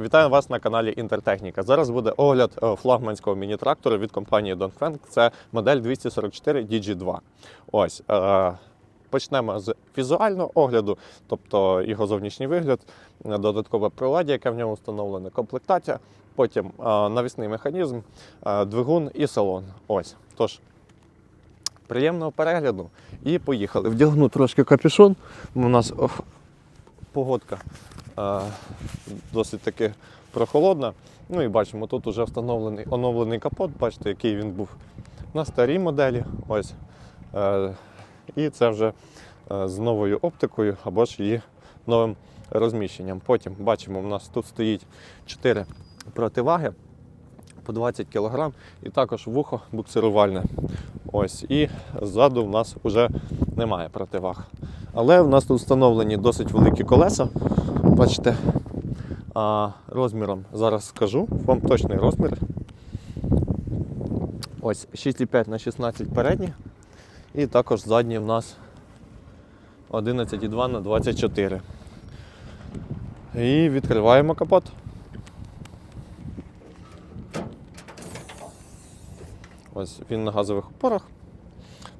Вітаю вас на каналі Інтертехніка. Зараз буде огляд е, флагманського міні-трактора від компанії Dongfeng. Це модель 244 DG2. Ось. Е, Почнемо з візуального огляду, тобто його зовнішній вигляд, е, додаткове приладдя, яке в ньому встановлене, комплектація, потім навісний механізм, двигун і салон. Ось. Тож, приємного перегляду і поїхали. Вдягну трошки капюшон. У нас оф, погодка досить таки прохолодна. Ну і бачимо, тут вже встановлений оновлений капот, бачите, який він був на старій моделі. Ось. Е, і це вже е, з новою оптикою або ж її новим розміщенням. Потім бачимо, у нас тут стоїть 4 противаги по 20 кг і також вухо буксирувальне. Ось. І ззаду в нас вже немає противаг. Але в нас тут встановлені досить великі колеса. Бачите, а, розміром зараз скажу вам точний розмір. Ось 6,5 на 16 передні. І також задні в нас 11,2 на 24. І відкриваємо капот. Ось він на газових опорах.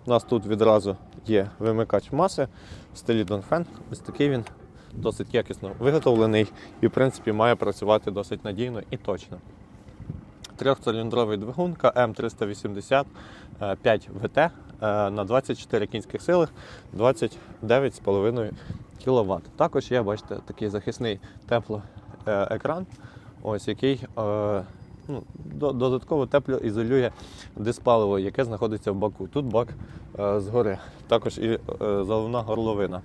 У нас тут відразу є вимикач маси в стилі Dongfeng. Ось такий він досить якісно виготовлений і, в принципі, має працювати досить надійно і точно. Трьохциліндровий двигун КМ380 е, 5 ВТ е, на 24 кінських сили 29,5 кВт. Також є, бачите, такий захисний теплоекран, ось який е, ну, додатково тепло ізолює диспаливо, яке знаходиться в баку. Тут бак е, згори, також і е, заливна горловина.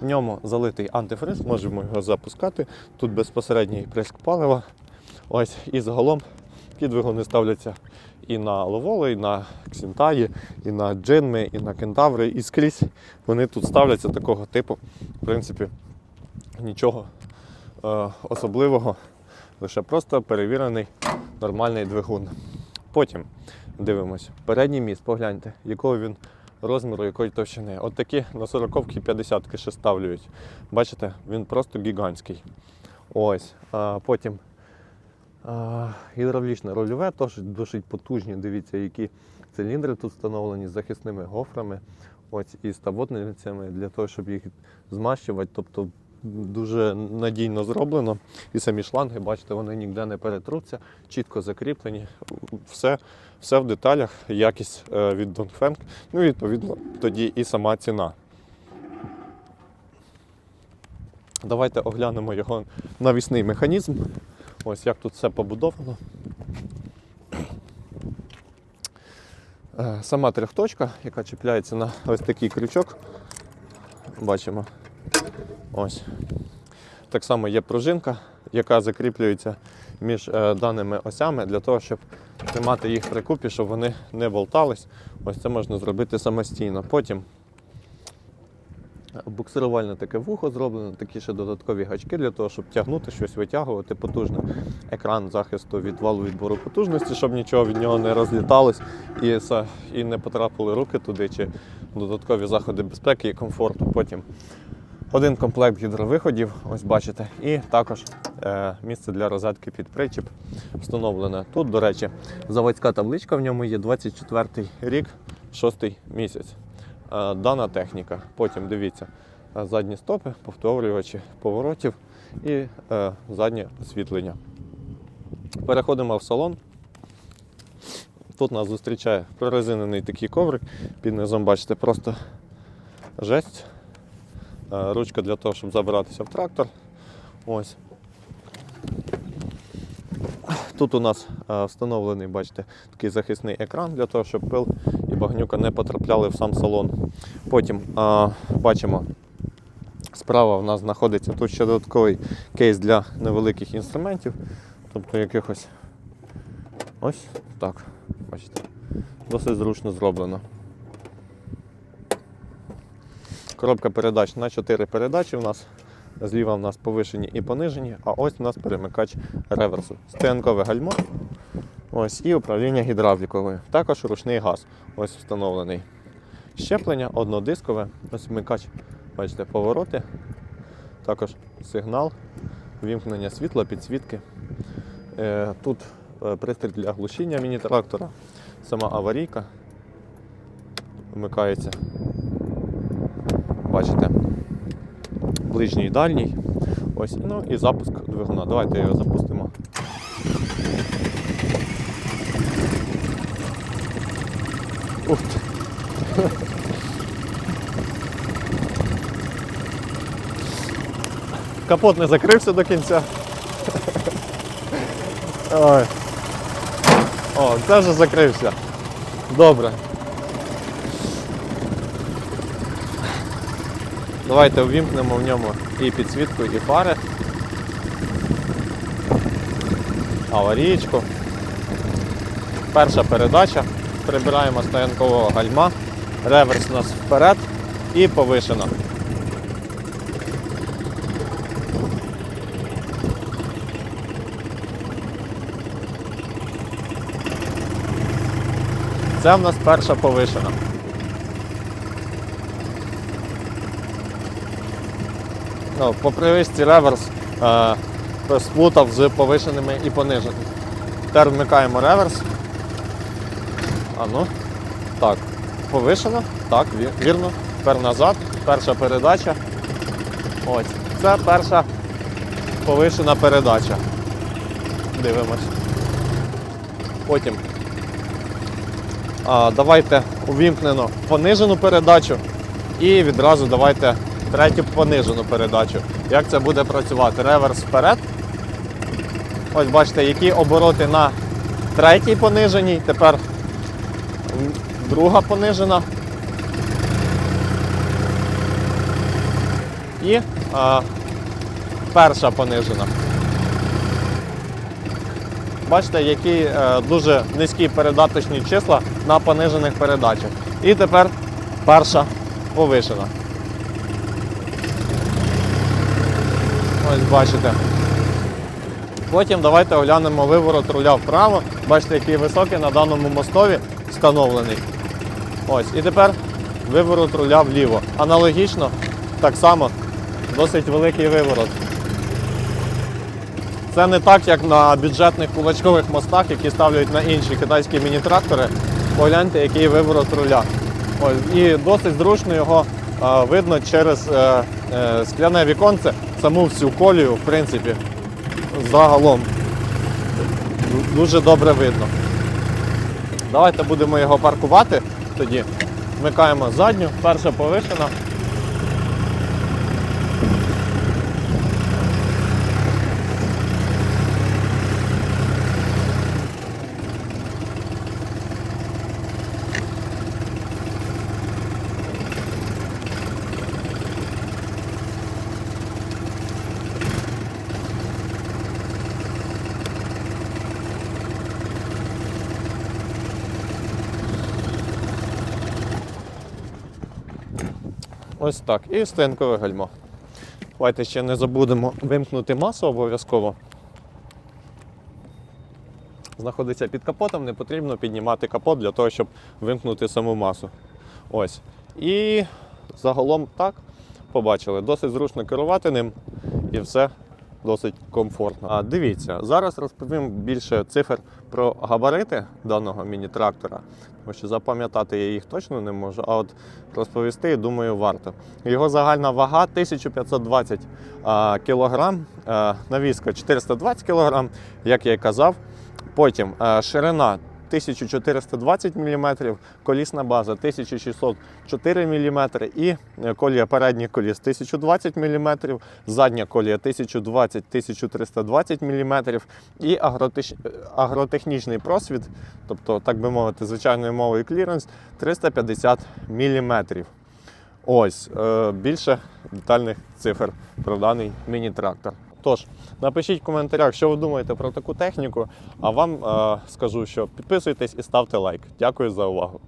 В ньому залитий антифриз, можемо його запускати. Тут безпосередній приск палива. Ось і загалом двигуни ставляться і на ловоло, і на ксінтаї, і на джинми, і на кентаври, і скрізь вони тут ставляться такого типу. В принципі, нічого е, особливого, лише просто перевірений нормальний двигун. Потім дивимось, передній міст, погляньте, якого він розміру, якої товщини. От такі на 40-ки 50-ки ще ставлюють. Бачите, він просто гігантський. Ось. А потім а, гідравлічне рульове, теж досить потужні. Дивіться, які циліндри тут встановлені з захисними гофрами. Ось і ставотницями для того, щоб їх змащувати. Тобто дуже надійно зроблено. І самі шланги, бачите, вони ніде не перетруться, чітко закріплені. Все, все в деталях, якість е, від Dongfeng. Ну і відповідно тоді і сама ціна. Давайте оглянемо його навісний механізм. Ось як тут все побудовано. Е, Сама трьохточка, яка чіпляється на ось такий крючок. Бачимо. Ось. Так само є пружинка, яка закріплюється між е, даними осями для того, щоб тримати їх при купі, щоб вони не болтались. Ось це можна зробити самостійно. Потім буксирувальне таке вухо зроблено, такі ще додаткові гачки для того, щоб тягнути щось, витягувати потужно. Екран захисту від валу відбору потужності, щоб нічого від нього не розліталось і, і не потрапили руки туди, чи додаткові заходи безпеки і комфорту. Потім один комплект гідровиходів, ось бачите, і також е, місце для розетки під причіп встановлене. Тут, до речі, заводська табличка в ньому є 24 рік, 6 місяць. Е, дана техніка. Потім дивіться, задні стопи, повторювачі поворотів і е, заднє освітлення. Переходимо в салон. Тут нас зустрічає прорезинений такий коврик. Під низом, бачите, просто жесть. Е, Ручка для того, щоб забиратися в трактор. Ось. Тут у нас е, встановлений, бачите, такий захисний екран для того, щоб пил і багнюка не потрапляли в сам салон. Потім е, бачимо, справа у нас знаходиться тут ще додатковий кейс для невеликих інструментів, тобто якихось ось так. Бачите, досить зручно зроблено. Коробка передач на 4 передачі у нас. Зліва у нас повишені і понижені, а ось у нас перемикач реверсу. Стоянкове гальмо. Ось і управління гідравлікою. Також ручний газ. Ось встановлений. Щеплення однодискове. Ось вмикач, бачите, повороти. Також сигнал, вімкнення світла, підсвітки. Е, Тут е, пристрій для глушіння міні-трактора, сама аварійка вмикається. Бачите, ближній і дальній. Ось, ну і запуск двигуна. Давайте його запустимо. Ух. Капот не закрився до кінця. Ой. О, це вже закрився. Добре. Давайте увімкнемо в ньому і підсвітку, і фари. Аварійку. Перша передача. Прибираємо стоянкового гальма. Реверс у нас вперед і повишено. Це в нас перша повишена. Ну, по привичці реверс е, сплутав з повишеними і пониженими. Тепер вмикаємо реверс. А ну. Так. Повишено. Так, вірно. Тепер назад. Перша передача. Ось. Це перша повишена передача. Дивимось. Потім а, давайте увімкнено понижену передачу і відразу давайте третю понижену передачу. Як це буде працювати? Реверс вперед. Ось бачите, які обороти на третій пониженій. Тепер друга понижена. І а, перша понижена. Бачите, які е, дуже низькі передаточні числа на понижених передачах. І тепер перша повишена. Ось бачите. Потім давайте оглянемо виворот руля вправо. Бачите, який високий на даному мостові встановлений. Ось. І тепер виворот руля вліво. Аналогічно, так само, досить великий виворот. Це не так, як на бюджетних кулачкових мостах, які ставлять на інші китайські міні-трактори. Погляньте, який виворот руля. Ось, і досить зручно його видно через е, е, скляне віконце, саму всю колію, в принципі, загалом. Дуже добре видно. Давайте будемо його паркувати тоді. Вмикаємо задню, перша повишена. Ось так. І стоянкове гальмо. Давайте ще не забудемо вимкнути масу обов'язково. Знаходиться під капотом, не потрібно піднімати капот для того, щоб вимкнути саму масу. Ось. І загалом так, побачили, досить зручно керувати ним і все досить комфортно. А дивіться, зараз розповім більше цифр про габарити даного міні-трактора, тому що запам'ятати я їх точно не можу, а от розповісти, думаю, варто. Його загальна вага 1520 кг, навіска 420 кілограм, як я і казав. Потім ширина 1420 мм, колісна база 1604 мм і е, колія передніх коліс 1020 мм, задня колія 1020-1320 мм і е, агротехнічний просвіт, тобто, так би мовити, звичайною мовою кліренс 350 мм. Ось е, більше детальних цифр про даний міні-трактор. Тож, напишіть в коментарях, що ви думаєте про таку техніку, а вам е, скажу, що підписуйтесь і ставте лайк. Дякую за увагу.